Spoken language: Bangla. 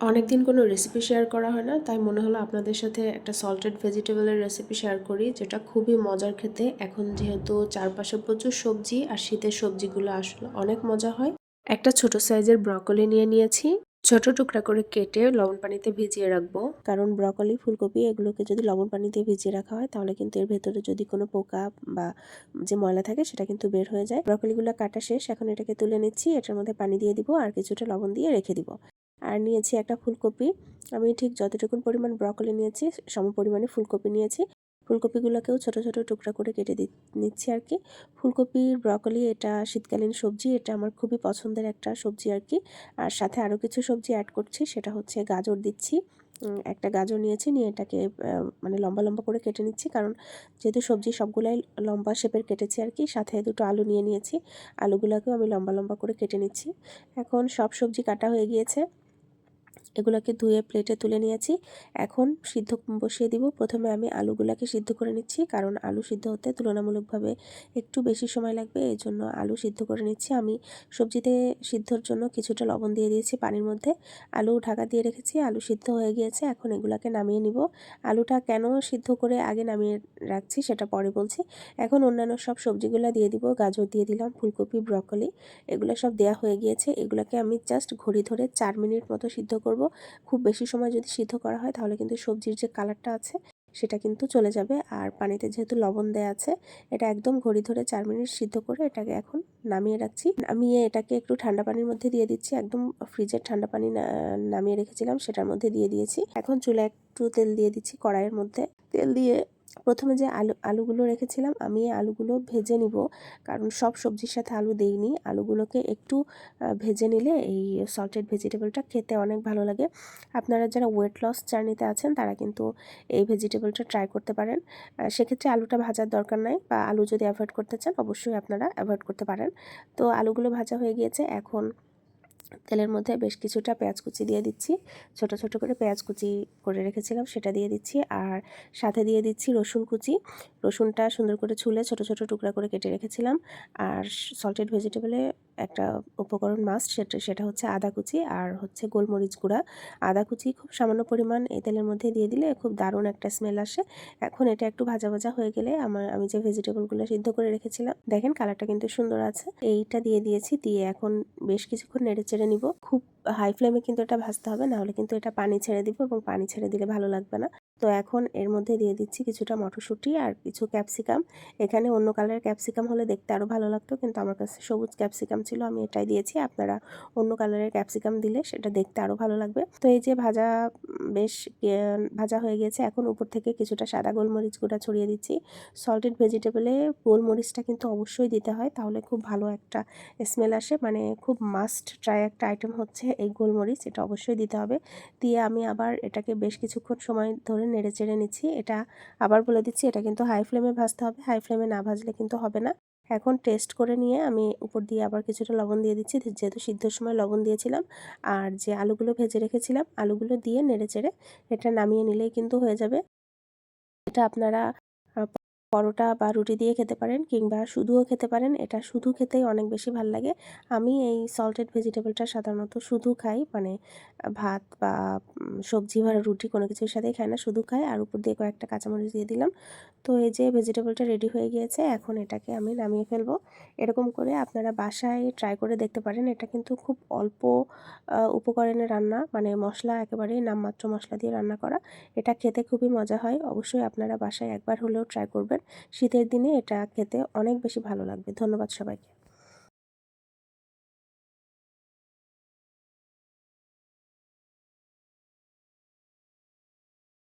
অনেকদিন কোনো রেসিপি শেয়ার করা হয় না, তাই মনে হলো আপনাদের সাথে একটা সল্টেড ভেজিটেবলের রেসিপি শেয়ার করি, যেটা খুবই মজার খেতে। এখন যেহেতু চারপাশে প্রচুর সবজি আর শীতের সবজিগুলো আসলে অনেক মজা হয়, একটা ছোট সাইজের ব্রকলি নিয়ে নিয়েছি। ছোট টুকরা করে কেটে লবণ পানিতে ভিজিয়ে রাখব, কারণ ব্রকলি ফুলকপি এগুলোকে যদি লবণ পানিতে ভিজিয়ে রাখা হয়, তাহলে কিন্তু এর ভেতরে যদি কোনো পোকা বা যে ময়লা থাকে, সেটা কিন্তু বের হয়ে যায়। ব্রকলিগুলো কাটা শেষ, এখন এটাকে তুলে নিচ্ছি, এটার মধ্যে পানি দিয়ে দিব আর কিছুটা লবণ দিয়ে রেখে দিব। আর নিয়েছি একটা ফুলকপি। আমি ঠিক যতটুকুন পরিমাণ ব্রকলি নিয়েছি, সম পরিমাণে ফুলকপি নিয়েছি। ফুলকপিগুলোকেও ছোট ছোট টুকরা করে কেটে নিচ্ছি আর কি। ফুলকপি ব্রকলি, এটা শীতকালীন সবজি, এটা আমার খুবই পছন্দের একটা সবজি আর কি। আর সাথে আরও কিছু সবজি অ্যাড করছি, সেটা হচ্ছে গাজর দিচ্ছি। একটা গাজর নিয়েছি, নিয়ে এটাকে মানে লম্বা লম্বা করে কেটে নিচ্ছি। কারণ যেহেতু সবজি সবগুলাই লম্বা শেপের কেটেছি আর কি, সাথে দুটো আলু নিয়ে নিয়েছি। আলুগুলোকেও আমি লম্বা লম্বা করে কেটে নিচ্ছি। এখন সব সবজি কাটা হয়ে গিয়েছে। এগুলোকে ধুয়ে প্লেটে তুলে নিয়েছি। এখন সিদ্ধ বসিয়ে দিব। প্রথমে আমি আলুগুলোকে সিদ্ধ করে নিচ্ছি, কারণ আলু সিদ্ধ হতে তুলনামূলকভাবে একটু বেশি সময় লাগবে এই জন্য আলু সিদ্ধ করে নিচ্ছি। আমি সবজিতে সিদ্ধর জন্য কিছুটা লবণ দিয়ে দিয়েছি পানির মধ্যে। আলু ঢাকা দিয়ে রেখেছি, আলু সিদ্ধ হয়ে গিয়েছে। এখন এগুলাকে নামিয়ে নিব। আলুটা কেন সিদ্ধ করে আগে নামিয়ে রাখছি সেটা পরে বলছি। এখন অন্যান্য সব সবজিগুলো দিয়ে দিব। গাজর দিয়ে দিলাম, ফুলকপি, ব্রকলি, এগুলো সব দেয়া হয়ে গিয়েছে। এগুলোকে আমি জাস্ট ঘড়ি ধরে চার মিনিট মতো সিদ্ধ করব। খুব বেশি সময় যদি সিদ্ধ করা হয় তাহলে কিন্তু সবজির যে কালারটা আছে সেটা কিন্তু চলে যাবে। আর পানিতে যেহেতু লবণ দেয়া আছে, এটা একদম ঘড়ি ধরে চার মিনিট সিদ্ধ করে এটাকে এখন নামিয়ে রাখছি। নামিয়ে এটাকে একটু ঠান্ডা পানির মধ্যে দিয়ে দিচ্ছি। একদম ফ্রিজের ঠান্ডা পানি নামিয়ে রেখেছিলাম সেটার মধ্যে দিয়ে দিয়েছি। এখন চুলে একটু তেল দিয়ে দিচ্ছি কড়াইয়ের মধ্যে। তেল দিয়ে প্রথমে যে আলু, আলুগুলো রেখেছিলাম, আমি আলুগুলো ভেজে নিব। কারণ সব সবজির সাথে আলু দেইনি। আলুগুলোকে একটু ভেজে নিলে এই সল্টেড ভেজিটেবলটা খেতে অনেক ভালো লাগে। আপনারা যারা ওয়েট লস জার্নিতে আছেন, তারা কিন্তু এই ভেজিটেবলটা ট্রাই করতে পারেন। সেক্ষেত্রে আলুটা ভাজার দরকার নাই বা আলু যদি অ্যাভয়েড করতে চান, অবশ্যই আপনারা অ্যাভয়েড করতে পারেন। তো আলুগুলো ভাজা হয়ে গিয়েছে। এখন তেলের মধ্যে বেশ কিছুটা পেঁয়াজ কুচি দিয়ে দিচ্ছি। ছোট ছোট করে পেঁয়াজ কুচি করে রেখেছিলাম, সেটা দিয়ে দিচ্ছি। আর সাথে দিয়ে দিচ্ছি রসুন কুচি। রসুনটা সুন্দর করে ছুলে ছোট ছোট টুকরা করে কেটে রেখেছিলাম। আর সল্টেড ভেজিটেবলে একটা উপকরণ মাস্ট সেটা সেটা হচ্ছে আদা কুচি আর হচ্ছে গোলমরিচ গুঁড়া। আদা কুচি খুব সামান্য পরিমাণ এই তেলের মধ্যে দিয়ে দিলে খুব দারুণ একটা স্মেল আসে। এখন এটা একটু ভাজা ভাজা হয়ে গেলে আমার, আমি যে ভেজিটেবলগুলো সিদ্ধ করে রেখেছিলাম, দেখেন কালারটা কিন্তু সুন্দর আছে। এইটা দিয়ে দিয়েছি, দিয়ে এখন বেশ কিছুক্ষণ নেড়ে চেড়ে নিব। খুব হাই ফ্লেমে কিন্তু এটা ভাজতে হবে, নাহলে কিন্তু এটা পানি ছেড়ে দিব এবং পানি ছেড়ে দিলে ভালো লাগবে না। তো এখন এর মধ্যে দিয়ে দিচ্ছি কিছুটা মটরশুঁটি আর কিছু ক্যাপসিকাম। এখানে অন্য কালারের ক্যাপসিকাম হলে দেখতে আরও ভালো লাগতো, কিন্তু আমার কাছে সবুজ ক্যাপসিকাম ছিল, আমি এটাই দিয়েছি। আপনারা অন্য কালারের ক্যাপসিকাম দিলে সেটা দেখতে আরও ভালো লাগবে। তো এই যে ভাজা, বেশ ভাজা হয়ে গেছে, এখন উপর থেকে কিছুটা সাদা গোলমরিচ গুঁড়া ছড়িয়ে দিচ্ছি। সল্টেড ভেজিটেবলে গোলমরিচটা কিন্তু অবশ্যই দিতে হয়, তাহলে খুব ভালো একটা স্মেল আসে। মানে খুব মাস্ট ট্রাই একটা আইটেম হচ্ছে এই গোলমরিচ, এটা অবশ্যই দিতে হবে। দিয়ে আমি আবার এটাকে বেশ কিছুক্ষণ সময় ধরে নেড়ে চেড়ে নিচ্ছি। এটা আবার বলে দিচ্ছি, এটা কিন্তু হাই ফ্লেমে ভাজতে হবে। হাই ফ্লেমে না ভাজলে কিন্তু হবে না। এখন টেস্ট করে নিয়ে আমি উপর দিয়ে আবার কিছুটা লবণ দিয়ে দিচ্ছি। যেহেতু সিদ্ধর সময় লবণ দিয়েছিলাম, আর যে আলুগুলো ভেজে রেখেছিলাম, আলুগুলো দিয়ে নেড়ে চেড়ে এটা নামিয়ে নিলেই কিন্তু হয়ে যাবে। এটা আপনারা পরোটা বা রুটি দিয়ে খেতে পারেন কিংবা শুধুও খেতে পারেন। এটা শুধু খেতেই অনেক বেশি ভালো লাগে। আমি এই সল্টেড ভেজিটেবলটা সাধারণত শুধু খাই মানে ভাত বা সবজি বা রুটি কোনো কিছুর সাথেই খাই না, শুধু খাই। আর উপর দিয়ে কয়েকটা কাঁচামরিচ দিয়ে দিলাম। তো এই যে ভেজিটেবলটা রেডি হয়ে গিয়েছে, এখন এটাকে আমি নামিয়ে ফেলব। এরকম করে আপনারা বাসায় ট্রাই করে দেখতে পারেন। এটা কিন্তু খুব অল্প উপকরণে রান্না মানে মশলা একেবারেই নামমাত্র মশলা দিয়ে রান্না করা। এটা খেতে খুবই মজা হয়। অবশ্যই আপনারা বাসায় একবার হলেও ট্রাই করবেন। শীতের দিনে এটা খেতে অনেক বেশি ভালো লাগবে। ধন্যবাদ সবাইকে।